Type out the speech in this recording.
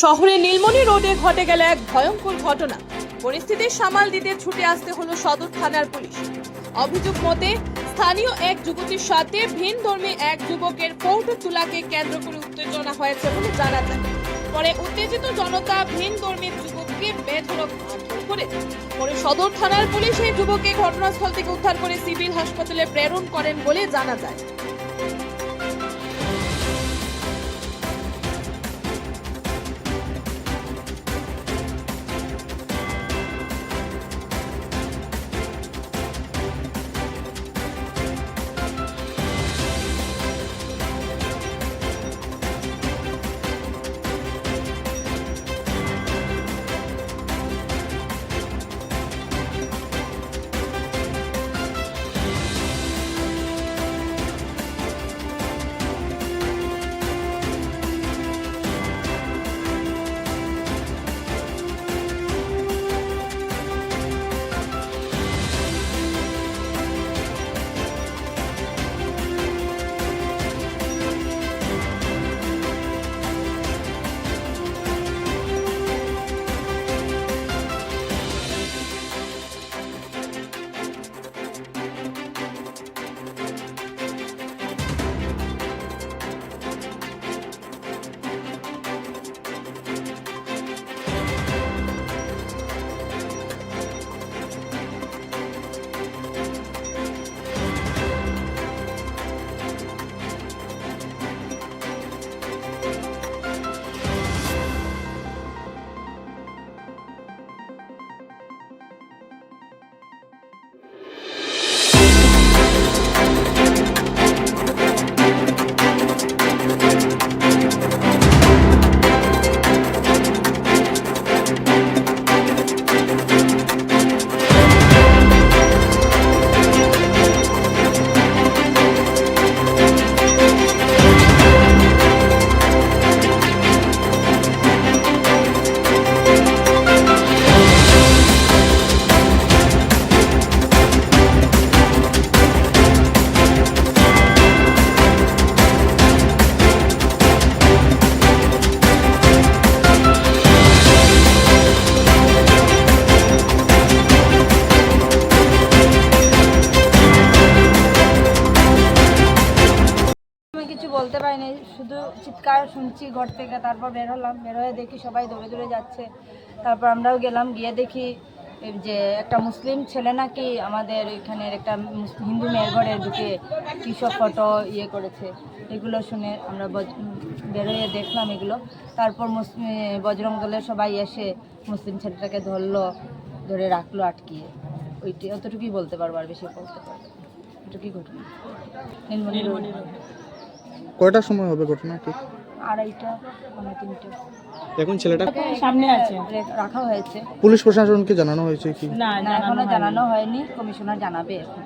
শহরে নীলমণি রোডে ঘটে গেল এক ভয়ঙ্কর ঘটনা। পরিস্থিতি সামাল দিতে ছুটে আসতে হলো সদর থানার পুলিশ। অভিযোগ মতে, স্থানীয় এক যুবতীর সাথে ভিন ধর্মী এক যুবকের ফটো তোলাকে কেন্দ্র করে উত্তেজনা হয়েছে বলে জানা যায়। পরে উত্তেজিত জনতা ভিন ধর্মী যুবককে বেধড়ক করে। পরে সদর থানার পুলিশ এই যুবককে ঘটনাস্থল থেকে উদ্ধার করে সিভিল হাসপাতালে প্রেরণ করেন বলে জানা যায়। বলতে পারিনি শুধু চিৎকার শুনছি ঘর থেকে, তারপর বের হলাম, বের হয়ে দেখি সবাই দৌড়ে দৌড়ে যাচ্ছে। তারপর আমরাও গেলাম, গিয়ে দেখি যে একটা মুসলিম ছেলে নাকি আমাদের এখানের একটা হিন্দু মেয়ের ঘরে ঢুকে কী সব ফটো ইয়ে করেছে। এগুলো শুনে আমরা বেরোয় দেখলাম এগুলো। তারপর মুসলিম বজরং দলের সবাই এসে মুসলিম ছেলেটাকে ধরলো, ধরে রাখল আটকিয়ে। ওইটি অতটুকুই বলতে পারব, আর বেশি বলতে পারব এটুকুই ঘটনা। নীলমণি। কয়টার সময় হবে ঘটনা ঠিক আড়াইটা মানে তিনটে। এখন ছেলেটা সামনে আছে। রাখা হয়েছে। পুলিশ প্রশাসনকে জানানো হয়েছে কি? না এখনও জানানো হয়নি কমিশনার জানাবে এখন।